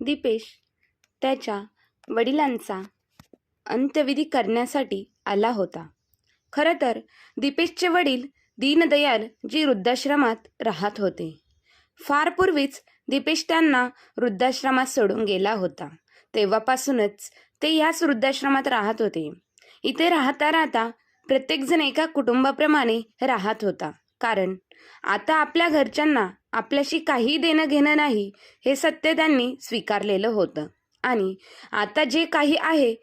दीपेश त्याच्या वडिलांचा अंत्यविधी करण्यासाठी आला होता. खरं तर दीपेशचे वडील दीनदयाल जी वृद्धाश्रमात राहत होते. फार पूर्वीच दीपेश त्यांना वृद्धाश्रमात सोडून गेला होता. तेव्हापासूनच ते याच वृद्धाश्रमात राहत होते. इथे राहता राहता प्रत्येकजण एका कुटुंबाप्रमाणे राहत होता. कारण आता आपल्या घरच्यांना आपल्याशी काही देणं घेणं नाही हे सत्य त्यांनी स्वीकारलेलं होतं. आणि आता जे काही आहे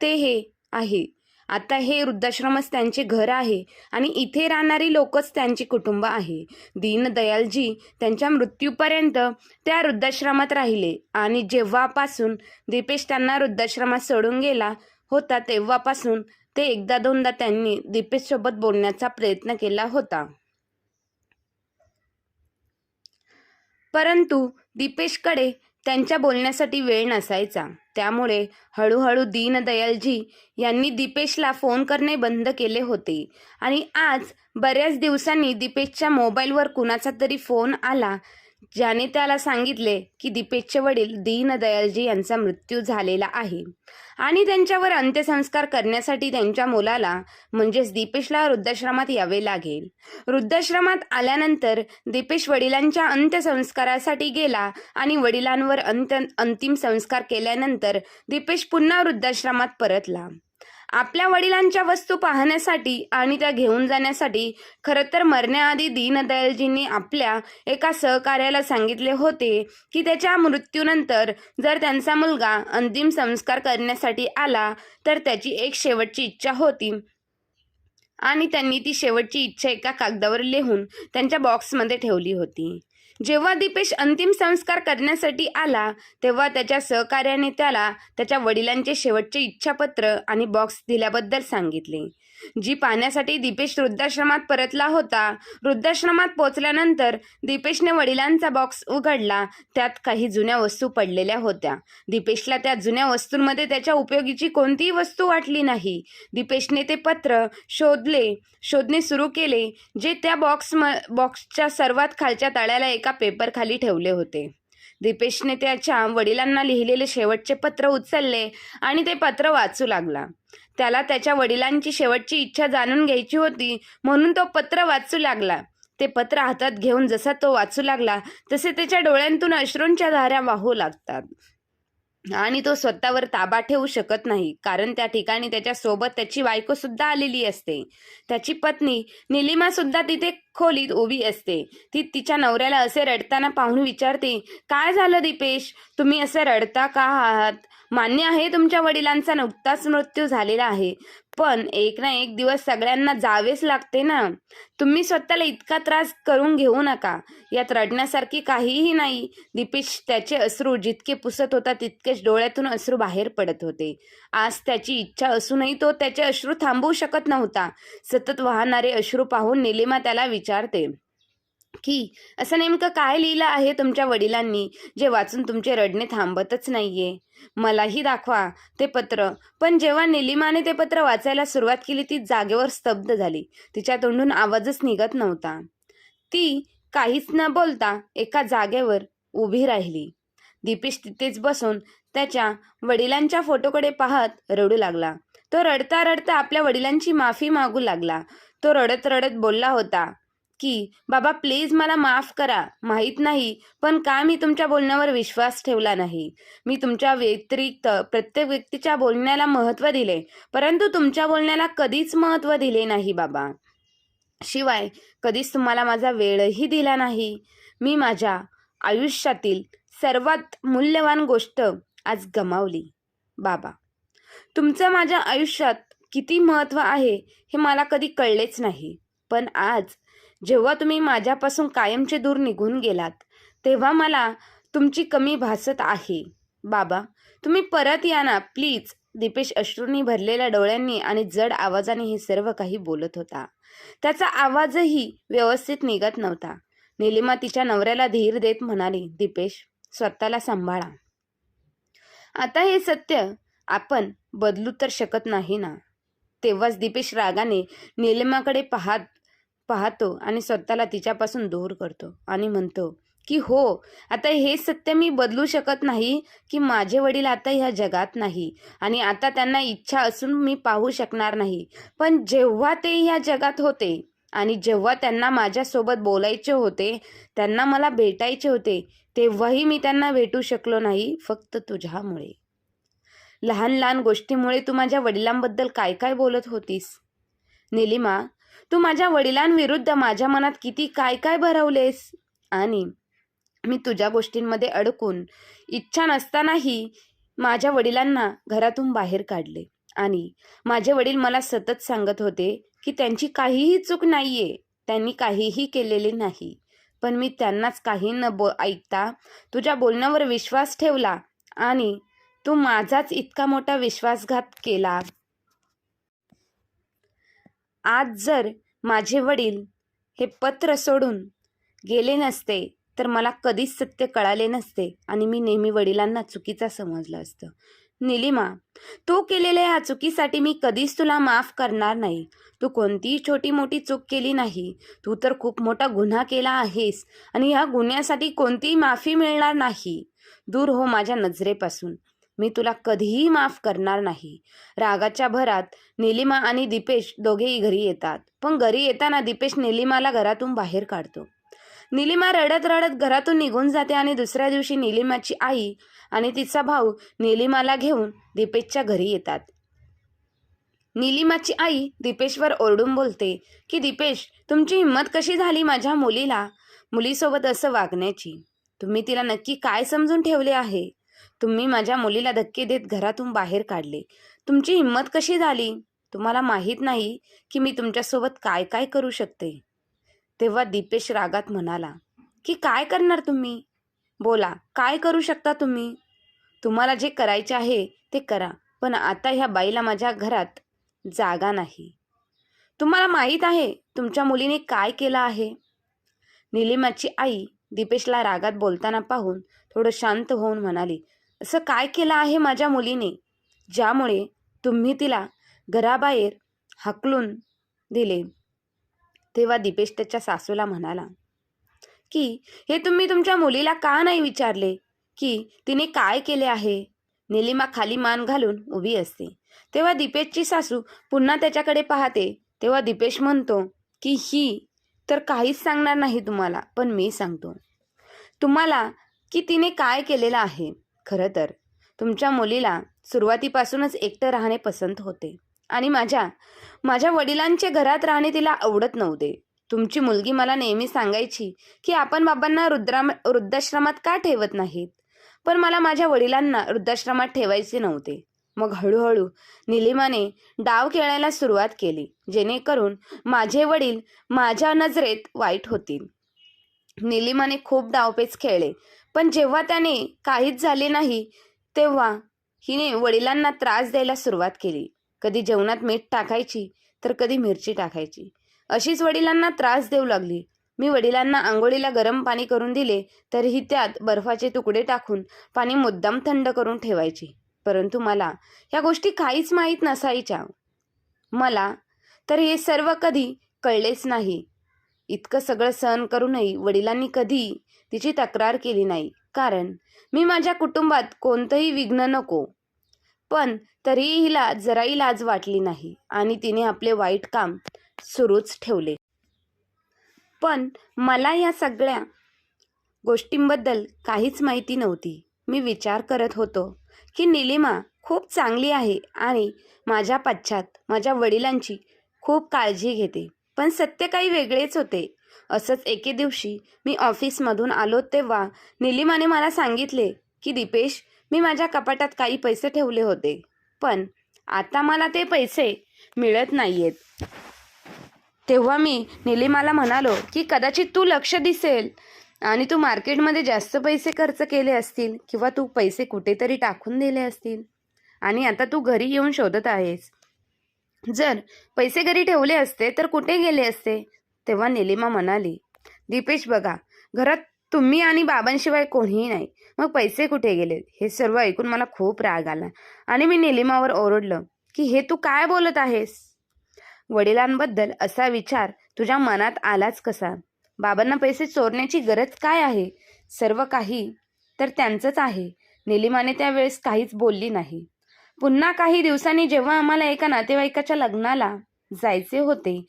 ते हे आहे. आता हे वृद्धाश्रमच त्यांचे घर आहे आणि इथे राहणारी लोकच त्यांची कुटुंब आहे. दीनदयालजी त्यांच्या मृत्यूपर्यंत त्या वृद्धाश्रमात राहिले आणि जेव्हापासून दीपेश त्यांना वृद्धाश्रमात सोडून गेला होता तेव्हापासून ते एकदा दोनदा त्यांनी दीपेशसोबत बोलण्याचा प्रयत्न केला होता. परंतु दीपेशकडे त्यांच्या बोलण्यासाठी वेळ नसायचा. त्यामुळे हळूहळू दीनदयालजी यांनी दीपेशला फोन करणे बंद केले होते. आणि आज बऱ्याच दिवसांनी दीपेशच्या मोबाईलवर कुणाचा तरी फोन आला ज्याने त्याला सांगितले की दीपेशचे वडील दीनदयालजी यांचा मृत्यू झालेला आहे. आणि त्यांच्यावर अंत्यसंस्कार करण्यासाठी त्यांच्या मुलाला म्हणजेच दीपेशला वृद्धाश्रमात यावे लागेल. वृद्धाश्रमात आल्यानंतर दीपेश वडिलांच्या अंत्यसंस्कारासाठी गेला आणि वडिलांवर अंत अंतिम संस्कार केल्यानंतर दीपेश पुन्हा वृद्धाश्रमात परतला. आपल्या वडिलांच्या वस्तू पाहण्यासाठी आणि त्या घेऊन जाण्यासाठी खरं तर मरण्याआधी दीनदयालजींनी आपल्या एका सहकार्याला सांगितले होते की त्याच्या मृत्यूनंतर जर त्यांचा मुलगा अंतिम संस्कार करण्यासाठी आला तर त्याची एक शेवटची इच्छा होती. आणि त्यांनी ती शेवटची इच्छा एका कागदावर लिहून त्यांच्या बॉक्समध्ये ठेवली होती. जेव्हा दीपेश अंतिम संस्कार करण्यासाठी आला तेव्हा त्याच्या सहकार्याने त्याला त्याच्या वडिलांचे शेवटचे इच्छापत्र आणि बॉक्स दिल्याबद्दल सांगितले. जी पाहण्यासाठी दीपेश वृद्धाश्रमात परतला होता. वृद्धाश्रमात पोचल्यानंतर दीपेशने वडिलांचा बॉक्स उघडला. त्यात काही जुन्या वस्तू पडलेल्या होत्या. दीपेशला त्या जुन्या वस्तूंमध्ये त्याच्या उपयोगीची कोणतीही वस्तू वाटली नाही. दीपेशने ते पत्र शोधले. शोधणे सुरू केले जे त्या बॉक्स म बॉक्सच्या सर्वात खालच्या तळ्याला एका पेपर खाली ठेवले होते. दीपेशने त्याच्या वडिलांना लिहिलेले शेवटचे पत्र उचलले आणि ते पत्र वाचू लागला. त्याला त्याच्या वडिलांची शेवटची इच्छा जाणून घ्यायची होती म्हणून तो पत्र वाचू लागला. ते पत्र हातात घेऊन जसा तो वाचू लागला तसे त्याच्या डोळ्यांतून अश्रूंच्या धाऱ्या वाहू लागतात. आणि तो स्वतःवर ताबा ठेवू शकत नाही कारण त्या ठिकाणी त्याच्या सोबत त्याची बायको सुद्धा आलेली असते. त्याची पत्नी निलिमा सुद्धा तिथे खोलीत उभी असते. ती तिच्या नवऱ्याला असे रडताना पाहून विचारते काय झालं दीपेश? तुम्ही असे रडता का आहात? मान्य आहे तुमच्या वडिलांचा नुकताच मृत्यू झालेला आहे. पण एक ना एक दिवस सगळ्यांना जावेच लागते ना. तुम्ही स्वतःला इतका त्रास करून घेऊ नका. यात रडण्यासारखी काहीही नाही. दीपेश त्याचे अश्रू जितके पुसत होता तितकेच डोळ्यातून अश्रू बाहेर पडत होते. आज त्याची इच्छा असूनही तो त्याचे अश्रू थांबवू शकत नव्हता. सतत वाहणारे अश्रू पाहून निलिमा त्याला विचारते. की असं नेमकं काय लिहिलं आहे तुमच्या वडिलांनी जे वाचून तुमचे रडणे थांबतच नाहीये? मलाही दाखवा ते पत्र. पण जेव्हा निलिमाने ते पत्र वाचायला सुरुवात केली ती जागेवर स्तब्ध झाली. तिच्या तोंडून आवाजच निघत नव्हता. ती काहीच न बोलता एका जागेवर उभी राहिली. दीपेश तिथेच बसून त्याच्या वडिलांच्या फोटोकडे पाहत रडू लागला. तो रडता रडता आपल्या वडिलांची माफी मागू लागला. तो रडत रडत बोलला होता की बाबा प्लीज मला माफ करा. माहीत नाही पण का मी तुमच्या बोलण्यावर विश्वास ठेवला नाही? मी तुमच्या व्यतिरिक्त प्रत्येक व्यक्तीच्या बोलण्याला महत्त्व दिले परंतु तुमच्या बोलण्याला कधीच महत्त्व दिले नाही बाबा. शिवाय कधीच तुम्हाला माझा वेळही दिला नाही. मी माझ्या आयुष्यातील सर्वात मूल्यवान गोष्ट आज गमावली बाबा. तुमचं माझ्या आयुष्यात किती महत्त्व आहे हे मला कधी कळलेच नाही. पण आज जेव्हा तुम्ही माझ्यापासून कायमचे दूर निघून गेलात तेव्हा मला तुमची कमी भासत आहे. बाबा तुम्ही परत या ना प्लीज. दीपेश अश्रूंनी भरलेल्या डोळ्यांनी आणि जड आवाजाने हे सर्व काही बोलत होता. त्याचा आवाजही व्यवस्थित निघत नव्हता. निलिमा तिच्या नवऱ्याला धीर देत म्हणाली दीपेश स्वतःला सांभाळा. आता हे सत्य आपण बदलू तर शकत नाही ना. तेव्हाच दीपेश रागाने निलिमाकडे पाहत पाहतो आणि स्वतःला तिच्यापासून दूर करतो आणि म्हणतो की हो आता हे सत्य मी बदलू शकत नाही की माझे वडील आता ह्या जगात नाही आणि आता त्यांना इच्छा असून मी पाहू शकणार नाही. पण जेव्हा ते ह्या जगात होते आणि जेव्हा त्यांना माझ्यासोबत बोलायचे होते त्यांना मला भेटायचे होते तेव्हाही मी त्यांना भेटू शकलो नाही फक्त तुझ्यामुळे. लहान लहान गोष्टीमुळे तू माझ्या वडिलांबद्दल काय काय बोलत होतीस? निलिमा तू माझ्या वडिलांविरुद्ध माझ्या मनात किती काय काय भरवलेस? आणि मी तुझ्या गोष्टींमध्ये अडकून इच्छा नसतानाही माझ्या वडिलांना घरातून बाहेर काढले. आणि माझे वडील मला सतत सांगत होते की त्यांची काहीही चूक नाहीये त्यांनी काहीही केलेले नाही. पण मी त्यांनाच काही न बो ऐकता तुझ्या बोलण्यावर विश्वास ठेवला आणि तू माझाच इतका मोठा विश्वासघात केला. आज जर माझे वडील हे पत्र सोडून गेले नसते तर मला कधीच सत्य कळाले नसते आणि मी नेहमी वडिलांना चुकीचा समजलं असतं. निलिमा तू केलेल्या ह्या चुकीसाठी मी कधीच तुला माफ करणार नाही. तू कोणतीही छोटी मोठी चूक केली नाही. तू तर खूप मोठा गुन्हा केला आहेस आणि ह्या गुन्ह्यासाठी कोणतीही माफी मिळणार नाही. दूर हो माझ्या नजरेपासून. मी तुला कधीही माफ करणार नाही. रागाच्या भरात निलिमा आणि दीपेश दोघेही घरी येतात. पण घरी येताना दीपेश निलिमाला घरातून बाहेर काढतो. निलिमा रडत रडत घरातून निघून जाते आणि दुसऱ्या दिवशी निलिमाची आई आणि तिचा भाऊ निलिमाला घेऊन दीपेशच्या घरी येतात. निलिमाची आई दीपेशवर ओरडून बोलते की दीपेश तुमची हिंमत कशी झाली माझ्या मुलीला? मुलीसोबत असं वागण्याची. तुम्ही तिला नक्की काय समजून ठेवले आहे? तुम्ही माझ्या मुलीला धक्के देत घरातून बाहेर काढले. तुमची हिंमत कशी झाली? तुम्हाला माहीत नाही की मी तुमच्यासोबत काय काय करू शकते. तेव्हा दीपेश रागात म्हणाला की काय करणार तुम्ही? बोला काय करू शकता तुम्ही? तुम्हाला जे करायचे आहे ते करा पण आता ह्या बाईला माझ्या घरात जागा नाही. तुम्हाला माहीत आहे तुमच्या मुलीने काय केलं आहे? निलिमाची आई दीपेशला रागात बोलताना पाहून थोडं शांत होऊन म्हणाली असं काय केलं आहे माझ्या मुलीने? ज्यामुळे तुम्ही तिला घराबाहेर हाकलून दिले. तेव्हा दीपेश त्याच्या सासूला म्हणाला की हे तुम्ही तुमच्या मुलीला का नाही विचारले? की तिने काय केले आहे? निलिमा खाली मान घालून उभी असते. तेव्हा दीपेशची सासू पुन्हा त्याच्याकडे पाहते. तेव्हा दीपेश म्हणतो की ही तर काहीच सांगणार नाही तुम्हाला पण मी सांगतो. तुम्हाला की तिने काय केलेलं आहे? खरं तर. तुमच्या मुलीला सुरुवातीपासूनच एकटं राहणे पसंत होते. आणि माझ्या माझ्या वडिलांचे घरात राहणे तिला आवडत नव्हते. तुमची मुलगी मला नेहमी सांगायची की आपण बाबांना रुद्रा वृद्धाश्रमात का ठेवत नाहीत? पण मला माझ्या वडिलांना वृद्धाश्रमात ठेवायचे नव्हते. मग हळूहळू निलिमाने डाव खेळायला सुरुवात केली जेणेकरून माझे वडील माझ्या नजरेत वाईट होतील. निलिमाने खूप डावपेच खेळले. पण जेव्हा त्याने काहीच झाले नाही तेव्हा हिने वडिलांना त्रास द्यायला सुरुवात केली. कधी जेवणात मीठ टाकायची तर कधी मिरची टाकायची. अशीच वडिलांना त्रास देऊ लागली. मी वडिलांना आंघोळीला गरम पाणी करून दिले तरीही त्यात बर्फाचे तुकडे टाकून पाणी मुद्दाम थंड करून ठेवायची. परंतु मला या गोष्टी काहीच माहीत नसायच्या. मला तर हे सर्व कधी कळलेच नाही. इतकं सगळं सहन करूनही वडिलांनी कधी तिची तक्रार केली नाही. कारण मी माझ्या कुटुंबात कोणतंही विघ्न नको. पण तरीही हिला जराही लाज वाटली नाही आणि तिने आपले वाईट काम सुरूच ठेवले. पण मला या सगळ्या गोष्टींबद्दल काहीच माहिती नव्हती. मी विचार करत होतो की निलिमा खूप चांगली आहे आणि माझ्या पश्चात माझ्या वडिलांची खूप काळजी घेते. पण सत्य काही वेगळेच होते. असंच एके दिवशी मी ऑफिसमधून आलो तेव्हा निलिमाने मला सांगितले की दीपेश मी माझ्या कपाटात काही पैसे ठेवले होते पण आता मला ते पैसे मिळत नाही आहेत तेव्हा मी निलिमाला म्हणालो की कदाचित तू लक्ष दिसेल आणि तू मार्केटमध्ये जास्त पैसे खर्च केले असतील किंवा तू पैसे कुठेतरी टाकून दिले असतील आणि आता तू घरी येऊन शोधत आहेस. जर पैसे घरी ठेवले असते तर कुठे गेले असते? तेव्हा निलिमा म्हणाली दीपेश बघा घरात तुम्ही आणि बाबांशिवाय कोणीही नाही. मग पैसे कुठे गेले? हे सर्व ऐकून मला खूप राग आला आणि मी निलिमावर ओरडलं की हे तू काय बोलत आहेस? वडिलांबद्दल असा विचार तुझ्या मनात आलाच कसा? बाबांना पैसे चोरण्याची गरज काय आहे? सर्व काही तर त्यांचंच आहे निलिमाने त्यावेळेस काहीच बोलली नाही. पुन्हा काही दिवसांनी जेव्हा आम्हाला एका नातेवाईकाच्या लग्नाला जायचे होते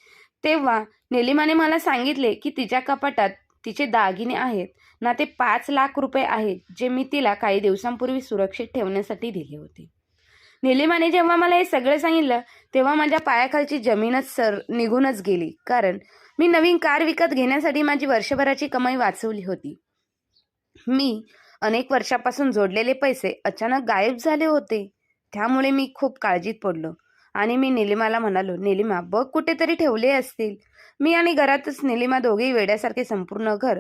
तेव्हा निलिमाने मला सांगितले की तिच्या कपाटात तिचे दागिने आहेत. ना ते पाच लाख रुपये आहेत जे मी तिला काही दिवसांपूर्वी सुरक्षित ठेवण्यासाठी दिले होते. निलिमाने जेव्हा मला हे सगळं सांगितलं तेव्हा माझ्या पायाखालची जमीनच सर निघूनच गेली. कारण मी नवीन कार विकत घेण्यासाठी माझी वर्षभराची कमाई वाचवली होती. मी अनेक वर्षापासून जोडलेले पैसे अचानक गायब झाले होते. त्यामुळे मी खूप काळजीत पडलो. आणि मी निलिमाला म्हणालो निलिमा बघ कुठेतरी ठेवले असतील. मी आणि घरातच निलिमा दोघेही वेड्यासारखे संपूर्ण घर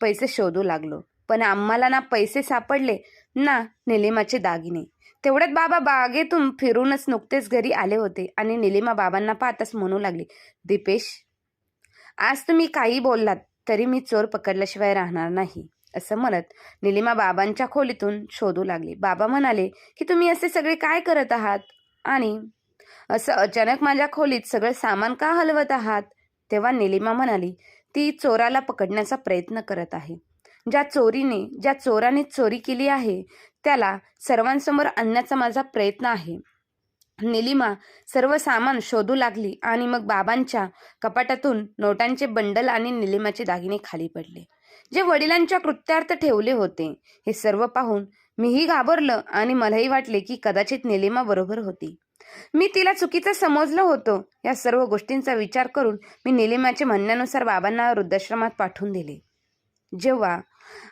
पैसे शोधू लागलो. पण आम्हाला ना पैसे सापडले ना निलिमाचे दागिने. तेवढ्यात बाबा बागेतून फिरूनच नुकतेच घरी आले होते आणि निलिमा बाबांना पाहताच म्हणू लागली दीपेश आज तुम्ही काही बोललात तरी मी चोर पकडल्याशिवाय राहणार नाही असं म्हणत निलिमा बाबांच्या खोलीतून शोधू लागली. बाबा म्हणाले की तुम्ही असे सगळे काय करत आहात? आणि असं अचानक माझ्या खोलीत सगळं सामान का हलवत आहात? तेव्हा निलिमा म्हणाली ती चोराला पकडण्याचा प्रयत्न करत आहे. ज्या चोरीने ज्या चोराने चोरी केली आहे त्याला सर्वांसमोर आणण्याचा माझा प्रयत्न आहे. निलिमा सर्व सामान शोधू लागली आणि मग बाबांच्या कपाटातून नोटांचे बंडल आणि निलिमाचे दागिने खाली पडले. जे वडिलांच्या कृत्यार्थ ठेवले होते हे सर्व पाहून मीही घाबरलं आणि मलाही वाटले की कदाचित निलिमा बरोबर होती. मी तिला चुकीचं समजलं होतं. या सर्व गोष्टींचा विचार करून मी निलिमाच्या म्हणण्यानुसार बाबांना वृद्धाश्रमात पाठवून दिले. जेव्हा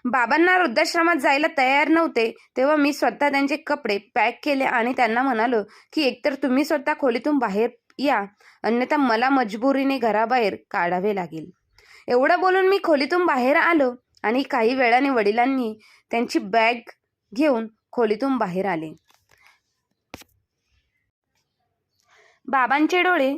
बाबांना वृद्धाश्रमात जायला तयार नव्हते तेव्हा मी स्वतः त्यांचे कपडे पॅक केले आणि त्यांना म्हणालो की एकतर तुम्ही स्वतः खोलीतून बाहेर या अन्यथा मला मजबुरीने घराबाहेर काढावे लागेल. एवढं बोलून मी खोलीतून बाहेर आलो आणि काही वेळाने वडिलांनी त्यांची बॅग घेऊन खोलीतून बाहेर आले. बाबांचे डोळे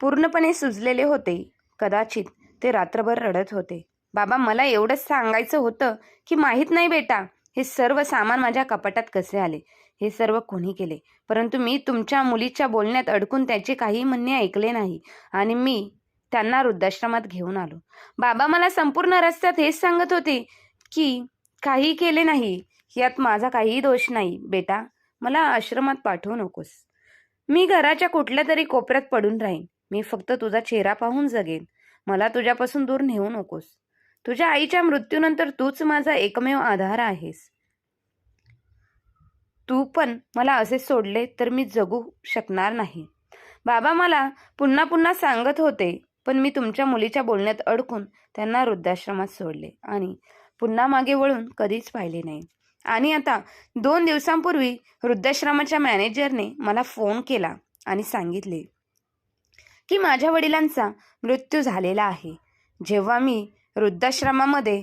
पूर्णपणे सुजलेले होते. कदाचित ते रात्रभर रडत होते. बाबा मला एवढंच सांगायचं होतं की माहीत नाही बेटा हे सर्व सामान माझ्या कपाटात कसे आले? हे सर्व कोणी केले? परंतु मी तुमच्या मुलीच्या बोलण्यात अडकून त्याचे काही म्हणणे ऐकले नाही आणि मी त्यांना वृद्धाश्रमात घेऊन आलो. बाबा मला संपूर्ण रस्त्यात हेच सांगत होते की काही केले नाही यात माझा काहीही दोष नाही. बेटा मला आश्रमात पाठवू नकोस. मी घराच्या कुठल्या तरी कोपऱ्यात पडून राहीन. मी फक्त तुझा चेहरा पाहून जगेन. मला तुझ्यापासून दूर नेऊ नकोस. तुझ्या आईच्या मृत्यूनंतर तूच माझा एकमेव आधार आहेस. तू पण मला असे सोडले तर मी जगू शकणार नाही. बाबा मला पुन्हा पुन्हा सांगत होते पण मी तुमच्या मुलीच्या बोलण्यात अडकून त्यांना वृद्धाश्रमात सोडले आणि पुन्हा मागे वळून कधीच पाहिले नाही. आणि आता दोन दिवसांपूर्वी वृद्धाश्रमाच्या मॅनेजरने मला फोन केला आणि सांगितले की माझ्या वडिलांचा मृत्यू झालेला आहे. जेव्हा मी वृद्धाश्रमामध्ये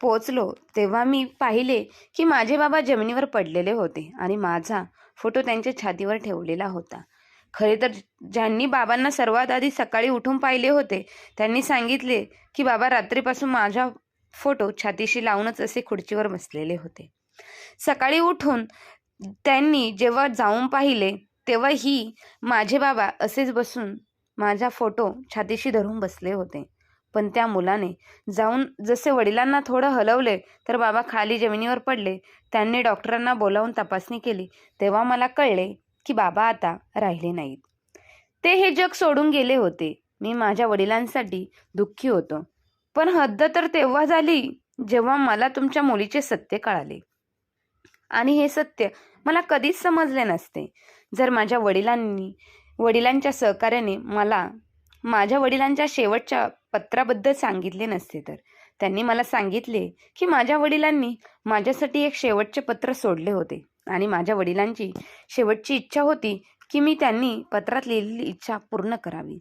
पोचलो तेव्हा मी पाहिले की माझे बाबा जमिनीवर पडलेले होते आणि माझा फोटो त्यांच्या छातीवर ठेवलेला होता. खरे तर ज्यांनी बाबांना सर्वात आधी सकाळी उठून पाहिले होते त्यांनी सांगितले की बाबा रात्रीपासून माझा फोटो छातीशी लावूनच असे खुर्चीवर बसलेले होते. सकाळी उठून त्यांनी जेव्हा जाऊन पाहिले तेव्हा ही माझे बाबा असेच बसून माझा फोटो छातीशी धरून बसले होते. पण त्या मुलाने जाऊन जसे वडिलांना थोडं हलवले तर बाबा खाली जमिनीवर पडले. त्यांनी डॉक्टरांना बोलावून तपासणी केली. तेव्हा मला कळले की बाबा आता राहिले नाहीत. ते हे जग सोडून गेले होते. मी माझ्या वडिलांसाठी दुःखी होतो. पण हद्द तर तेव्हा झाली जेव्हा मला तुमच्या मुलीचे सत्य कळाले. आणि हे सत्य मला कधीच समजले नसते. जर माझ्या वडिलांनी वडिलांच्या सहकार्याने मला माझ्या वडिलांच्या शेवटच्या पत्राबद्दल सांगितले नसते तर त्यांनी मला सांगितले की माझ्या वडिलांनी माझ्यासाठी एक शेवटचे पत्र सोडले होते आणि माझ्या वडिलांची शेवटची इच्छा होती की मी त्यांनी पत्रात लिहिलेली इच्छा पूर्ण करावी.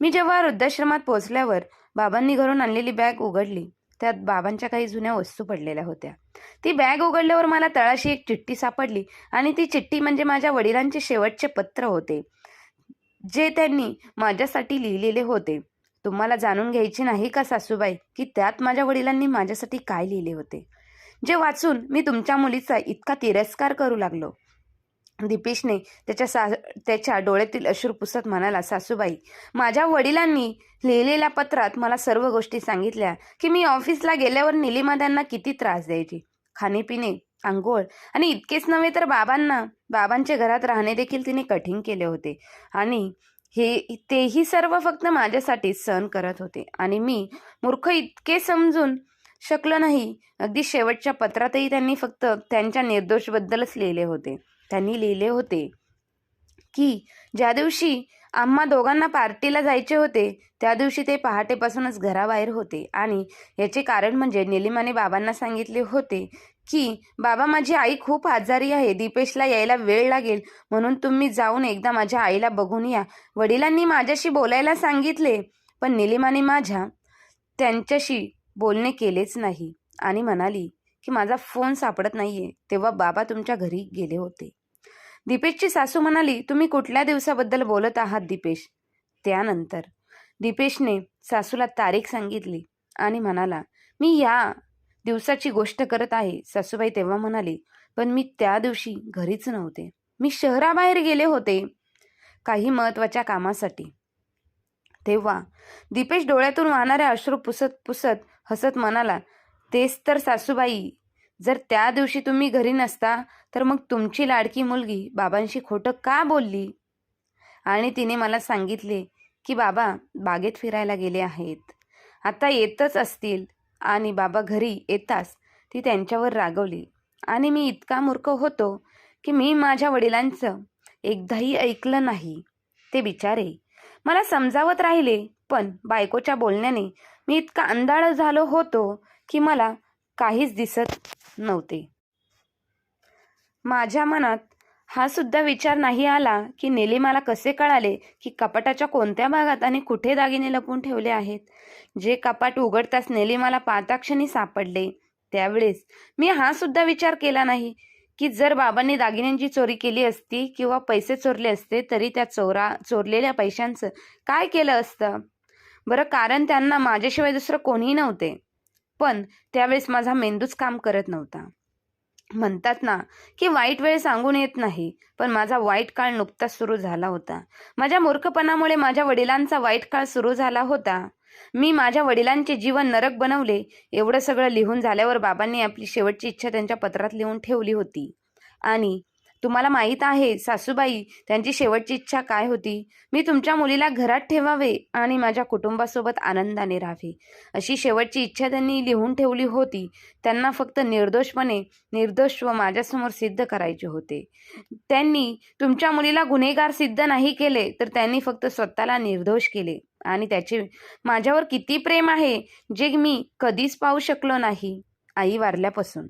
मी जेव्हा वृद्धाश्रमात पोहोचल्यावर बाबांनी घरून आणलेली बॅग उघडली त्यात बाबांच्या काही जुन्या वस्तू पडलेल्या होत्या. ती बॅग उघडल्यावर मला तळाशी एक चिठ्ठी सापडली आणि ती चिठ्ठी म्हणजे माझ्या वडिलांचे शेवटचे पत्र होते जे त्यांनी माझ्यासाठी लिहिलेले होते. तुम्हाला जाणून घ्यायची नाही का सासूबाई की त्यात माझ्या वडिलांनी माझ्यासाठी काय लिहिले होते? जे वाचून मी तुमच्या मुलीचा इतका तिरस्कार करू लागलो. दीपेशने त्याच्या सा त्याच्या डोळ्यातील अश्रू पुसत म्हणाला सासूबाई माझ्या वडिलांनी लिहिलेल्या पत्रात मला सर्व गोष्टी सांगितल्या की मी ऑफिसला गेल्यावर निलिमा त्यांना किती त्रास द्यायची. खाणेपिणे आंघोळ आणि इतकेच नव्हे तर बाबांना बाबांच्या घरात राहणे देखील तिने कठीण केले होते. आणि हे तेही सर्व फक्त माझ्यासाठीच सहन करत होते. आणि मी मूर्ख इतके समजून शकलो नाही. अगदी शेवटच्या पत्रातही त्यांनी फक्त त्यांच्या निर्दोषबद्दलच लिहिले होते. त्यांनी लिहिले होते. की ज्या दिवशी आम्हा दोघांना पार्टीला जायचे होते त्या दिवशी ते पहाटेपासूनच घराबाहेर होते. आणि याचे कारण म्हणजे निलिमाने बाबांना सांगितले होते की बाबा माझी आई खूप आजारी आहे. दीपेशला यायला वेळ लागेल. म्हणून तुम्ही जाऊन एकदा माझ्या आईला बघून या. वडिलांनी माझ्याशी बोलायला सांगितले पण निलिमाने माझ्या त्यांच्याशी बोलणे केलेच नाही. आणि म्हणाली की माझा फोन सापडत नाहीये. तेव्हा बाबा तुमच्या घरी गेले होते. दीपेशची सासू म्हणाली तुम्ही कुठल्या दिवसाबद्दल बोलत आहात दीपेश? त्यानंतर दीपेशने सासूला तारीख सांगितली आणि म्हणाला मी या दिवसाची गोष्ट करत आहे. सासूबाई तेव्हा म्हणाली पण मी त्या दिवशी घरीच नव्हते. मी शहराबाहेर गेले होते काही महत्त्वाच्या कामासाठी. तेव्हा दीपेश डोळ्यातून वाहणारे अश्रू पुसत पुसत हसत म्हणाला तेच तर सासूबाई जर त्या दिवशी तुम्ही घरी नसता तर मग तुमची लाडकी मुलगी बाबांशी खोटं का बोलली? आणि तिने मला सांगितले की बाबा बागेत फिरायला गेले आहेत. आता येतच असतील आणि बाबा घरी येताच. ती त्यांच्यावर रागवली. आणि मी इतका मूर्ख होतो की मी माझ्या वडिलांचं एकदाही ऐकलं नाही. ते बिचारे मला समजावत राहिले पण बायकोच्या बोलण्याने मी इतका अंधाळ झालो होतो की मला काहीच दिसत नव्हते. माझ्या मनात हा सुद्धा विचार नाही आला की नेलिमाला कसे कळाले की कपाटाच्या कोणत्या भागात आणि कुठे दागिने लपून ठेवले आहेत. जे कपाट उघडताच नेलिमाला पाताक्षणी सापडले. त्यावेळेस मी हा सुद्धा विचार केला नाही की जर बाबांनी दागिन्यांची चोरी केली असती किंवा पैसे चोरले असते तरी त्या चोरा चोरलेल्या पैशांचं काय केलं असतं? बरं कारण त्यांना माझ्याशिवाय दुसरं कोणीही नव्हते. पण त्यावेळेस माझा मेंदूच काम करत नव्हता. म्हणतात ना की वाईट वेळ सांगून येत नाही पण माझा वाईट काळ नुकताच सुरू झाला होता. माझ्या मूर्खपणामुळे माझ्या वडिलांचा वाईट काळ सुरू झाला होता. मी माझ्या वडिलांचे जीवन नरक बनवले एवढं सगळं लिहून झाल्यावर बाबांनी आपली शेवटची इच्छा त्यांच्या पत्रात लिहून ठेवली होती. आणि तुम्हाला माहीत आहे सासूबाई त्यांची शेवटची इच्छा काय होती? मी तुमच्या मुलीला घरात ठेवावे आणि माझ्या कुटुंबासोबत आनंदाने राहावे. अशी शेवटची इच्छा त्यांनी लिहून ठेवली होती. त्यांना फक्त निर्दोषपणे निर्दोष व माझ्यासमोर सिद्ध करायचे होते. त्यांनी तुमच्या मुलीला गुन्हेगार सिद्ध नाही केले तर त्यांनी फक्त स्वतःला निर्दोष केले. आणि त्याचे माझ्यावर किती प्रेम आहे जे मी कधीच पाहू शकलो नाही आई वारल्यापासून.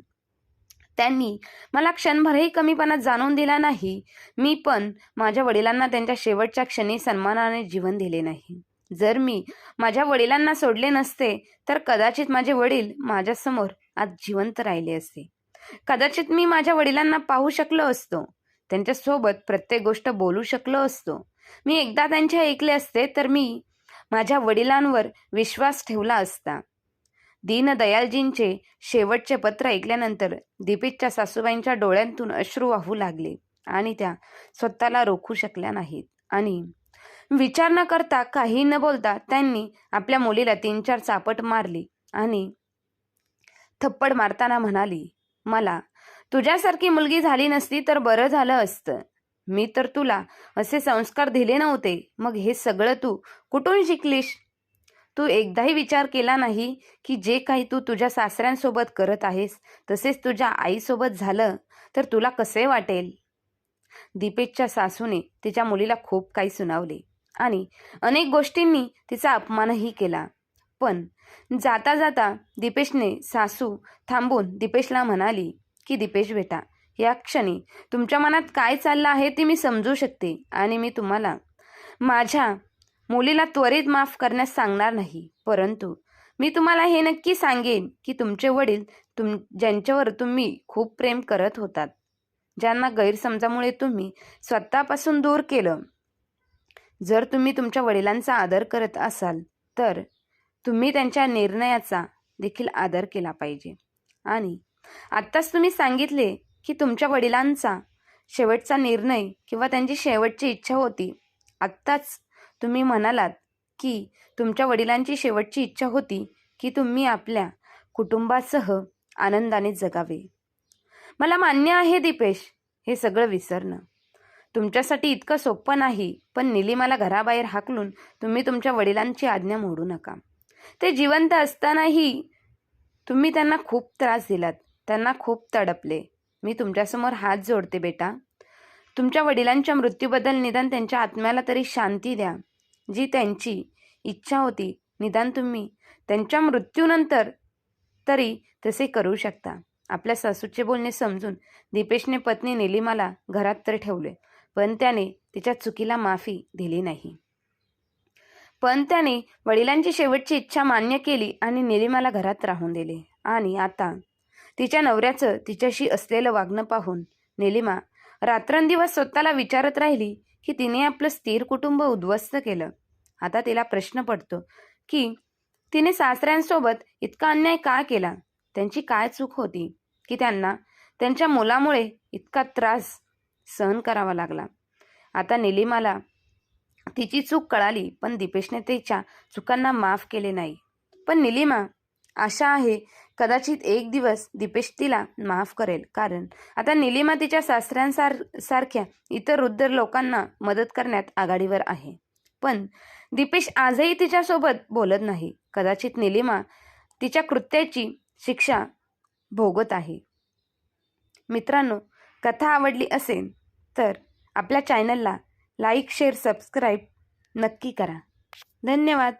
त्यांनी मला क्षणभरही कमीपणात जाणून दिला नाही. मी पण माझ्या वडिलांना त्यांच्या शेवटच्या क्षणी सन्मानाने जीवन दिले नाही. जर मी माझ्या वडिलांना सोडले नसते तर कदाचित माझे वडील माझ्यासमोर आज जिवंत राहिले असते. कदाचित मी माझ्या वडिलांना पाहू शकलो असतो. त्यांच्यासोबत प्रत्येक गोष्ट बोलू शकलो असतो. मी एकदा त्यांचे ऐकले असते तर मी माझ्या वडिलांवर विश्वास ठेवला असता. दीनदयालजींचे शेवटचे पत्र ऐकल्यानंतर दीपितच्या सासूबाईंच्या डोळ्यांतून अश्रू वाहू लागले आणि त्या स्वतःला रोखू शकल्या नाहीत. आणि विचार न करता काही न बोलता त्यांनी आपल्या मुलीला तीन चार चापट मारली आणि थप्पड मारताना म्हणाली मला तुझ्यासारखी मुलगी झाली नसती तर बरं झालं असतं. मी तर तुला असे संस्कार दिले नव्हते. मग हे सगळं तू कुठून शिकलीस? तू एकदाही विचार केला नाही की जे काही तू तुझ्या सासऱ्यांसोबत करत आहेस तसेच तुझ्या आईसोबत झालं तर तुला कसे वाटेल? दीपेशच्या सासूने तिच्या मुलीला खूप काही सुनावले आणि अनेक गोष्टींनी तिचा अपमानही केला. पण जाता जाता दीपेशने सासू थांबून दीपेशला म्हणाली की दीपेश बेटा या क्षणी तुमच्या मनात काय चाललं आहे ते मी समजू शकते आणि मी तुम्हाला माझ्या मुलीला त्वरित माफ करण्यास सांगणार नाही. परंतु मी तुम्हाला हे नक्की सांगेन की तुमचे वडील तुम ज्यांच्यावर तुम्ही खूप प्रेम करत होतात ज्यांना गैरसमजामुळे तुम्ही स्वतःपासून दूर केलं. जर तुम्ही तुमच्या वडिलांचा आदर करत असाल तर तुम्ही त्यांच्या निर्णयाचा देखील आदर केला पाहिजे. आणि आत्ताच तुम्ही सांगितले की तुमच्या वडिलांचा शेवटचा निर्णय किंवा त्यांची शेवटची इच्छा होती आत्ताच तुम्ही म्हणालात की तुमच्या वडिलांची शेवटची इच्छा होती की तुम्ही आपल्या कुटुंबासह आनंदाने जगावे. मला मान्य आहे दीपेश हे सगळं विसरणं. तुमच्यासाठी इतकं सोपं नाही पण निलिमाला घराबाहेर हाकलून तुम्ही तुमच्या वडिलांची आज्ञा मोडू नका. ते जिवंत असतानाही तुम्ही त्यांना खूप त्रास दिलात त्यांना खूप तडपले. मी तुमच्यासमोर हात जोडते बेटा. तुमच्या वडिलांच्या मृत्यूबद्दल निदान त्यांच्या आत्म्याला तरी शांती द्या. जी त्यांची इच्छा होती निदान तुम्ही त्यांच्या मृत्यूनंतर तरी तसे करू शकता. आपल्या सासूचे बोलणे समजून दीपेशने पत्नी निलिमाला घरात तर ठेवले पण त्याने तिच्या चुकीला माफी दिली नाही. पण त्याने वडिलांची शेवटची इच्छा मान्य केली आणि निलिमाला घरात राहून दिले. आणि आता तिच्या नवऱ्याचं तिच्याशी असलेलं वागणं पाहून निलिमा रात्रंदिवस स्वतःला विचारत राहिली की तिने आपलं स्थिर कुटुंब उद्ध्वस्त केलं. आता तिला प्रश्न पडतो की तिने सासऱ्यांसोबत इतका अन्याय का केला? त्यांची काय चूक होती? की त्यांना त्यांच्या मुलामुळे इतका त्रास सहन करावा लागला. आता निलिमाला तिची चूक कळाली पण दीपेशने तिच्या चुकांना माफ केले नाही. पण निलिमा आशा आहे कदाचित एक दिवस दीपेश तिला माफ करेल. कारण आता निलिमा तिच्या सासऱ्यांसार सारख्या इतर वृद्ध लोकांना मदत करण्यात आघाडीवर आहे. पण दीपेश आजही तिच्यासोबत बोलत नाही. कदाचित निलिमा तिच्या कृत्याची शिक्षा भोगत आहे. मित्रांनो कथा आवडली असेल तर आपल्या चॅनलला लाईक शेअर सबस्क्राईब नक्की करा. धन्यवाद.